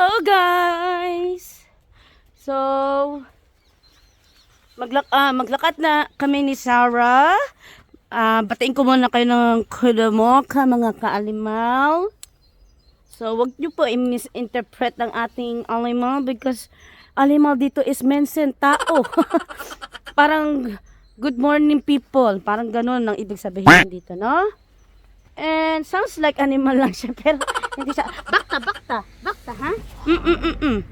Hello guys! So, maglak ah, maglakad na kami ni Sarah. Ah, batiin ko muna kayo ng kudo ka mga kaalimaw. So, wag niyo po i-misinterpret ang ating alimaw because alimaw dito is mensen tao. Parang good morning people. Parang ganun ang ibig sabihin dito, no? And sounds like animal lang siya pero hindi siya. Bakta, bakta, bakta, ha? Mm-mm-mm.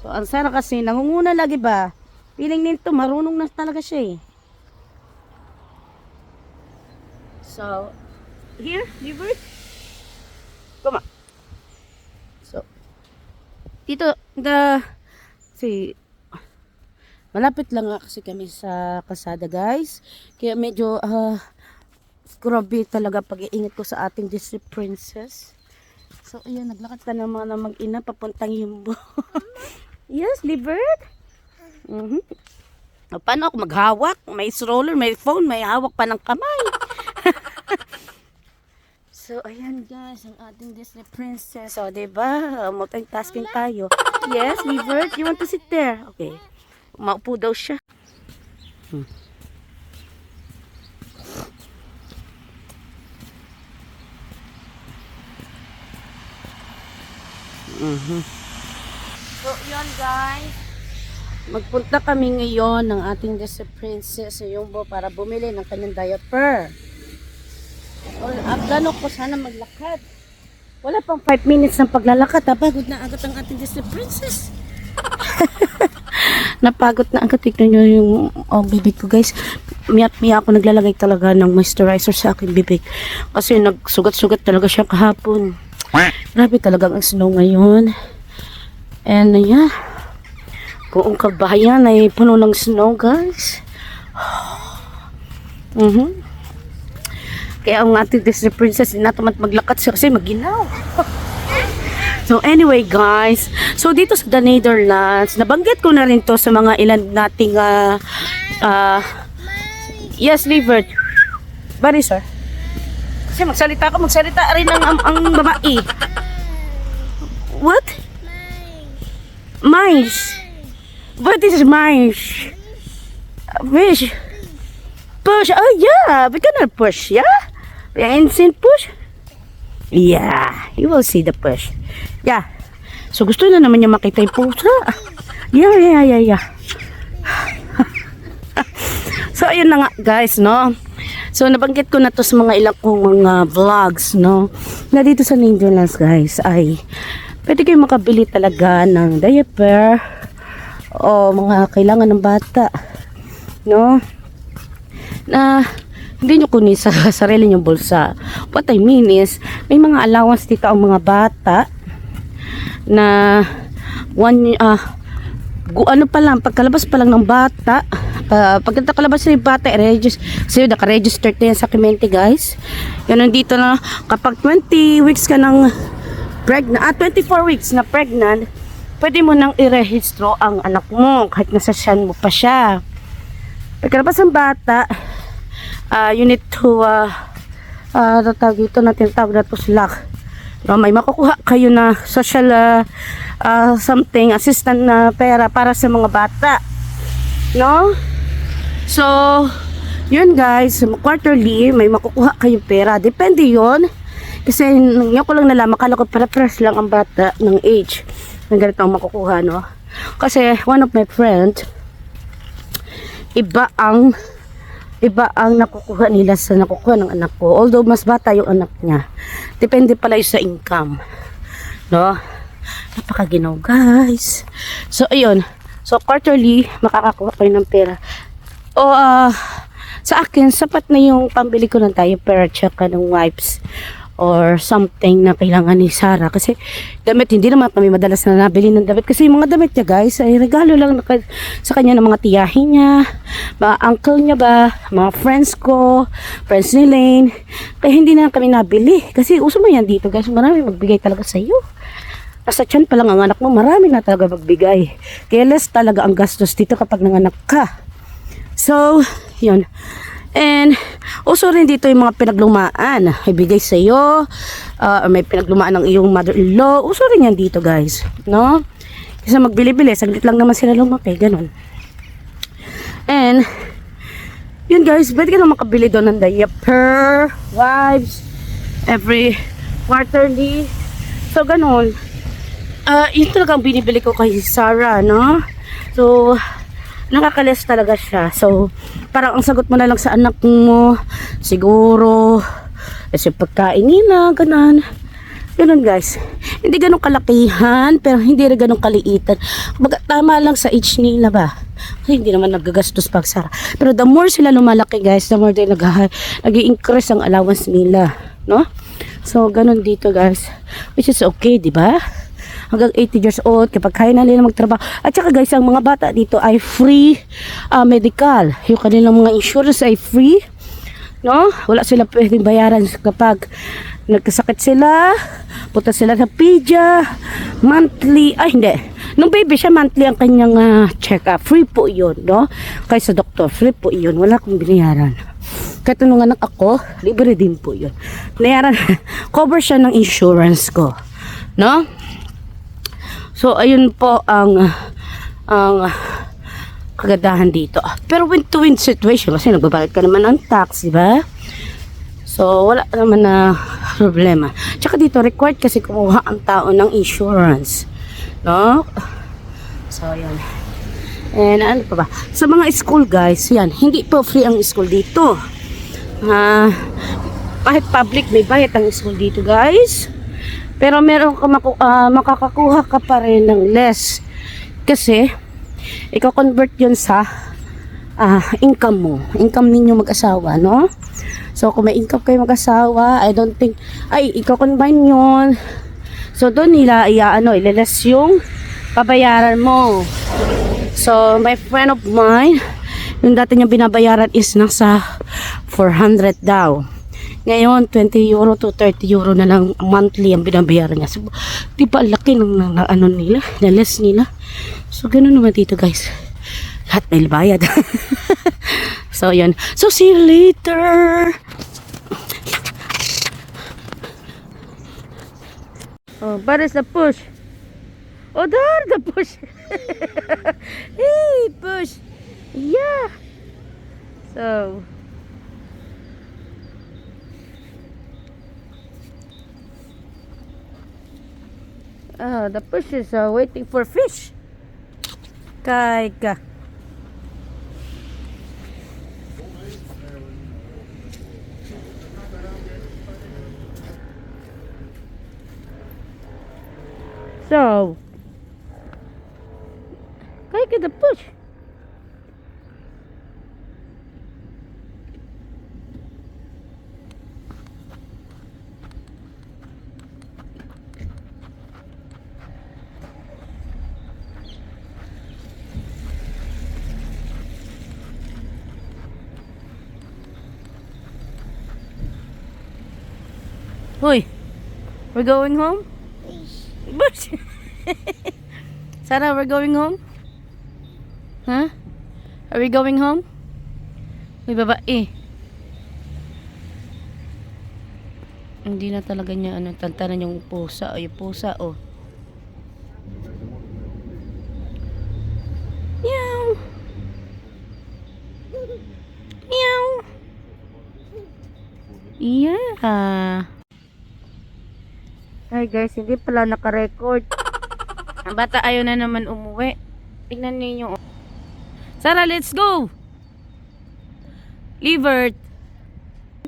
So, ang Sarah kasi nangunguna lagi ba? Piling nito marunong na talaga siya eh. So, here, liver. Come on. So, dito, the, si, malapit lang nga kasi kami sa kasada guys. Kaya medyo, ah, grabe talaga pag-iingat ko sa ating district princess. So, ayan, naglakad ka naman na mag-ina papuntang Yumbo. yes, Libert? Mhm. O, Paano ako maghawak? May stroller, may phone, may hawak pa ng kamay. so, ayan guys, ang ating Disney princess. So, diba? Multitasking tayo. Yes, Libert, you want to sit there? Okay. Maupo daw siya. Hmm. Mhm. So, yun guys. Magpunta kami ngayon ng ating Disney Princess sa Yumbo para bumili ng kanyang diaper. O, ah, plano ko sana maglakad. Wala pang 5 minutes ng paglalakad. ha? Pagod na agad ang ating Disney Princess. Napagod na agad. Tignan nyo yung oh, bibig ko guys. Miyak miya ako naglalagay talaga ng moisturizer sa aking bibig. Kasi nagsugat-sugat talaga siya kahapon. Grabe talagang ang snow ngayon. And uh, yeah, buong kabayan ay puno ng snow guys. Mhm. Kaya ang ating Disney princess, hindi na tamat maglakad siya kasi maginaw. so anyway guys, so dito sa The Netherlands, nabanggit ko na rin to sa mga ilan nating ah ah, yes, Livert. Bari sir. Kasi magsalita ka, magsalita rin ang, ang, ang babae. What? Mice. What is mice? Fish. Push. Oh yeah, we gonna push, yeah? Instant push? Yeah, you will see the push. Yeah. So gusto na naman niya makita yung pusa. Yeah, yeah, yeah, yeah. so ayun na nga guys, no? So nabanggit ko na to sa mga ilang kong mga vlogs, no? Na dito sa Netherlands guys ay pwede kayo makabili talaga ng diaper o mga kailangan ng bata, no? Na hindi nyo kunin sa sarili nyong bulsa. What I mean is, may mga allowance dito ang mga bata na one, gu- ano pa lang, pagkalabas pa lang ng bata, pa, pag nakalabas na yung bata, i-register, kasi naka-register na yan sa Clemente guys. Yan nandito na, kapag 20 weeks ka ng pregnant, ah, 24 weeks na pregnant, pwede mo nang i-rehistro ang anak mo, kahit nasa siyan mo pa siya. Pagkalabas ng bata, ah, you need to, uh, uh, tatawag ito na tinatawag na to slack. No, may makukuha kayo na social uh, uh, something, assistant na pera para sa mga bata. No? So, yun guys, quarterly, may makukuha kayong pera. Depende yon Kasi ngayon ko lang nalaman, kala ko para-pares lang ang bata ng age ng ganito ang makukuha, no? Kasi one of my friends, iba ang iba ang nakukuha nila sa nakukuha ng anak ko. Although mas bata yung anak niya. Depende pala yun sa income. No? Napakaginaw guys. So ayun. So quarterly makakakuha kayo ng pera. O ah, sa akin sapat na yung pambili ko ng diaper at saka ng wipes or something na kailangan ni Sarah. Kasi damit hindi naman kami madalas na nabili ng damit. Kasi yung mga damit niya guys ay regalo lang sa kanya ng mga tiyahin niya mga uncle niya ba mga friends ko friends ni Lane. Kaya hindi na kami nabili. Kasi uso mo yan dito guys marami magbigay talaga sa iyo nasa tiyan pa lang ang anak mo marami na talaga magbigay. Kaya less talaga ang gastos dito kapag nanganak ka so yun And uso rin dito yung mga pinaglumaan. Ibigay sa iyo, uh, may pinaglumaan ng iyong mother-in-law. Uso rin yan dito, guys. No? Kasi magbili-bili, saglit lang naman sila lumaki, ganun. And yun guys, pwede ka na makabili doon ng diaper, wipes, every quarterly. So, ganun. Ah, yun talaga ang binibili ko kay Sarah, no? So, nakakalis talaga siya. So, parang ang sagot mo na lang sa anak mo, siguro, kasi pagkain nila, ganun. Ganun guys. Hindi ganun kalakihan, pero hindi rin ganun kaliitan. Kumbaga, tama lang sa age nila ba? Kasi hindi naman nagagastos pag Sara. Pero the more sila lumalaki guys, the more din nag nag-increase ang allowance nila. No? So, ganun dito guys. Which is okay, di ba? Hanggang 80 years old, kapag kaya na nila magtrabaho. At saka guys, ang mga bata dito ay free ah, medical. Yung kanilang mga insurance ay free. No? Wala sila pwedeng bayaran kapag nagkasakit sila, punta sila sa PIDYA, monthly, ay hindi. Nung baby siya, monthly ang kanyang ah, check-up. Free po yun, no? Kaya sa doktor, free po yun. Wala akong binayaran. Kahit nung anak ako, libre din po yun. Binayaran, cover siya ng insurance ko. No? So, ayun po ang ang kagandahan dito. Pero win-to-win situation kasi nagbabayad ka naman ng tax, di ba? So, wala naman na problema. Tsaka dito, required kasi kumuha ang tao ng insurance. No? So, yan. And ano pa ba? Sa mga school guys, yan, hindi po free ang school dito. Ah, kahit public, may bayad ang school dito guys. Pero meron ka maku- ah, makakakuha ka pa rin ng less. Kasi, ikaw convert yun sa ah, income mo. Income ninyo mag-asawa, no? So, kung may income kayo mag-asawa, I don't think, ay, ikaw combine yun. So, doon nila, iya, ano, ilales yung pabayaran mo. So, my friend of mine, yung dati niya binabayaran is nasa 400 daw. Ngayon, 20 euro to 30 euro na lang monthly ang binabayaran niya. So, di ba, laki ng, ng, ng ano nila, nalas nila. So, ganun naman dito, guys. Lahat may bayad. so, yun. So, see you later. Oh, but is the push. Oh, there the push. hey, push. Yeah. So. Oh, the push is uh, waiting for fish. Kay ka. So, kay ka the push. Hoy, we're going home? Bush. Sarah, we're going home? Huh? Are we going home? May babae. Hindi na talaga niya ano, tantanan yung pusa o yung pusa o. Meow. Meow. Yeah. Ay guys, hindi pala naka-record. Ang bata ayaw na naman umuwi. Tingnan niyo. Sarah, let's go! Libert.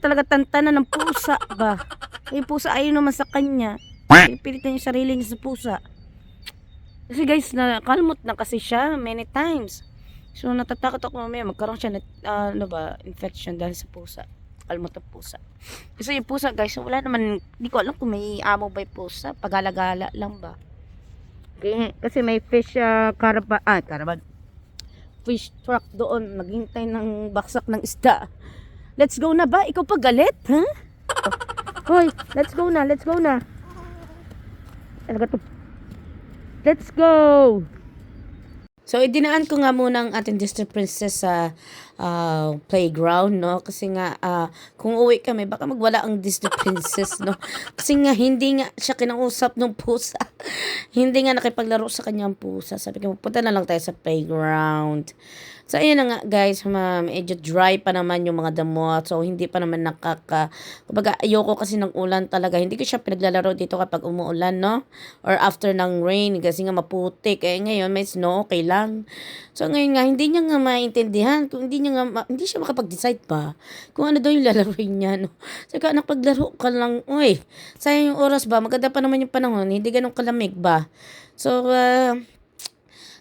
Talaga tantanan ng pusa ba? Yung pusa ayaw naman sa kanya. Pipilitan niya yung sarili niya sa pusa. Kasi guys, na kalmot na kasi siya many times. So natatakot ako mamaya magkaroon siya ng ah, ano ba, infection dahil sa pusa. Kalmot ng pusa. Kasi yung pusa guys, wala naman, hindi ko alam kung may amo ba yung pusa. Pagala-gala lang ba? Kasi, kasi may fish uh, caravan, ah, caravan. Fish truck doon, naghintay ng baksak ng isda. Let's go na ba? Ikaw pa galit, ha? Hoy, let's go na, let's go na. To. Let's go! So, idinaan ko nga muna ang ating Disney Princess sa ah, playground, no? Kasi nga, ah, kung uwi kami, baka magwala ang Disney princess, no? Kasi nga, hindi nga siya kinausap ng pusa. hindi nga nakipaglaro sa kanyang pusa. Sabi ko, punta na lang tayo sa playground. So, ayun na nga, guys, ma, medyo dry pa naman yung mga damo. So, hindi pa naman nakaka... Kumbaga, ayoko kasi ng ulan talaga. Hindi ko siya pinaglalaro dito kapag umuulan, no? Or after ng rain, kasi nga maputik. Eh, ngayon, may snow, okay lang. So, ngayon nga, hindi niya nga maintindihan. Kung hindi niya nga, ma- hindi siya makapag-decide pa kung ano daw yung lalaroin niya, no? So, ka, napaglaro ka lang, uy, sayang yung oras ba? Maganda pa naman yung panahon, hindi ganun kalamig ba? So, uh,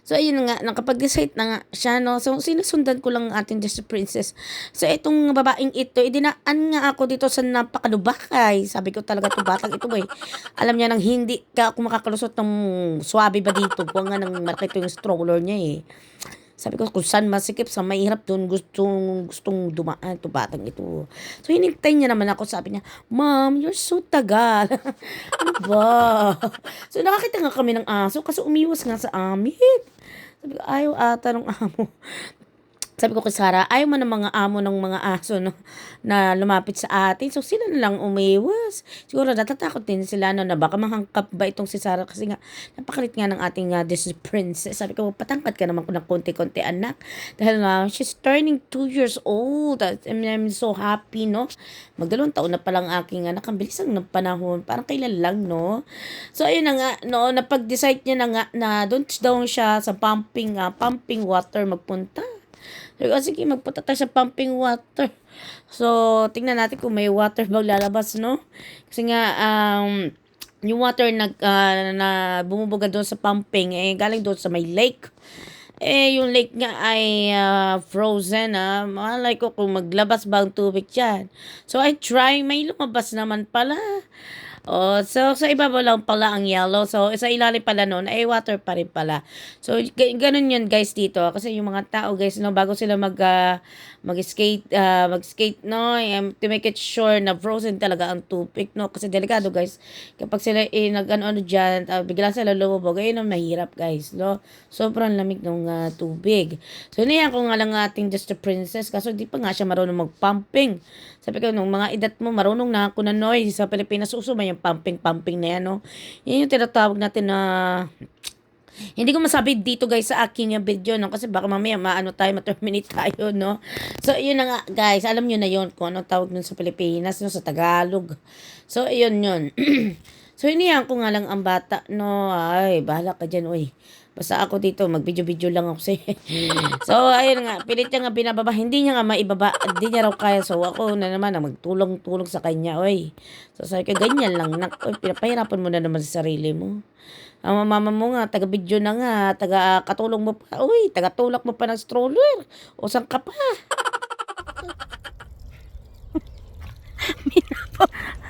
So, ayun nga, nakapag-decide na nga siya, no? So, sinusundan ko lang ang ating Disney Princess. So, itong babaeng ito, idinaan nga ako dito sa napakalubakay. Sabi ko talaga, itong batang ito, eh. Alam niya nang hindi ka ako makakalusot ng swabe ba dito. Kung nga nang malaki yung stroller niya, eh. Sabi ko, kung saan masikip, sa mahirap doon, gustong, gustong dumaan ito batang ito. So, hinintay niya naman ako. Sabi niya, Mom, you're so tagal. ano ba? So, nakakita nga kami ng aso kasi umiwas nga sa amin. Ayaw ata ng amo. Sabi ko kay Sarah, ayaw mo ng mga amo ng mga aso no, na lumapit sa atin. So, sila na lang umiwas. Siguro natatakot din sila no, na baka mahangkap ba itong si Sarah kasi nga napakalit nga ng ating uh, Disney princess. Sabi ko, patangkat ka naman ko ng konti-konti anak. Dahil nga, she's turning 2 years old. I'm, I'm so happy, no? Magdalawang taon na palang aking anak. Ang bilis ng panahon. Parang kailan lang, no? So, ayun na nga, no, napag-decide niya na nga na daw siya sa pumping, uh, pumping water magpunta. Sabi ko, sige, magpunta tayo sa pumping water. So, tingnan natin kung may water bag lalabas, no? Kasi nga, um, yung water na, ah, na bumubuga doon sa pumping, eh, galing doon sa may lake. Eh, yung lake nga ay ah, frozen, ah. Malay ko kung maglabas ba ang tubig dyan. So, I try. May lumabas naman pala. Oh, so sa ibabaw lang pala ang yellow. So sa ilalim pala noon ay water pa rin pala. So ganun 'yun guys dito. Kasi yung mga tao guys no bago sila mag ah, mag-skate ah, mag-skate no um, to make it sure na frozen talaga ang tubig no. Kasi delikado guys. Kapag sila eh, nag ano, diyan bigla sila lumubog ayun ang mahirap guys no. Sobrang lamig ng ah, tubig. So niyan ko nga lang ating just a princess. Kaso di pa nga siya marunong mag-pumping sabi ko nung mga edad mo marunong na ako na noy sa Pilipinas uso yung pumping-pumping na yan, no? Yan yung tinatawag natin na hindi ko masabi dito guys sa aking video no kasi baka mamaya maano tayo ma-terminate tayo no. So yun na nga guys, alam niyo na yun kung ano tawag nun sa Pilipinas no sa Tagalog. So yun yun. so iniyan ko nga lang ang bata no. Ay, bahala ka diyan oy. Basta ako dito, mag-video-video lang ako sa So, ayun nga, pilit niya nga binababa. Hindi niya nga maibaba. Hindi niya raw kaya. So, ako na naman, na magtulong-tulong sa kanya, oy. So, sabi ko, ganyan lang, nak. Oy, pinapahirapan mo na naman sa sarili mo. Ang mama mo nga, taga-video na nga, taga-katulong mo pa. Uy, taga-tulak mo pa ng stroller. O, saan ka pa?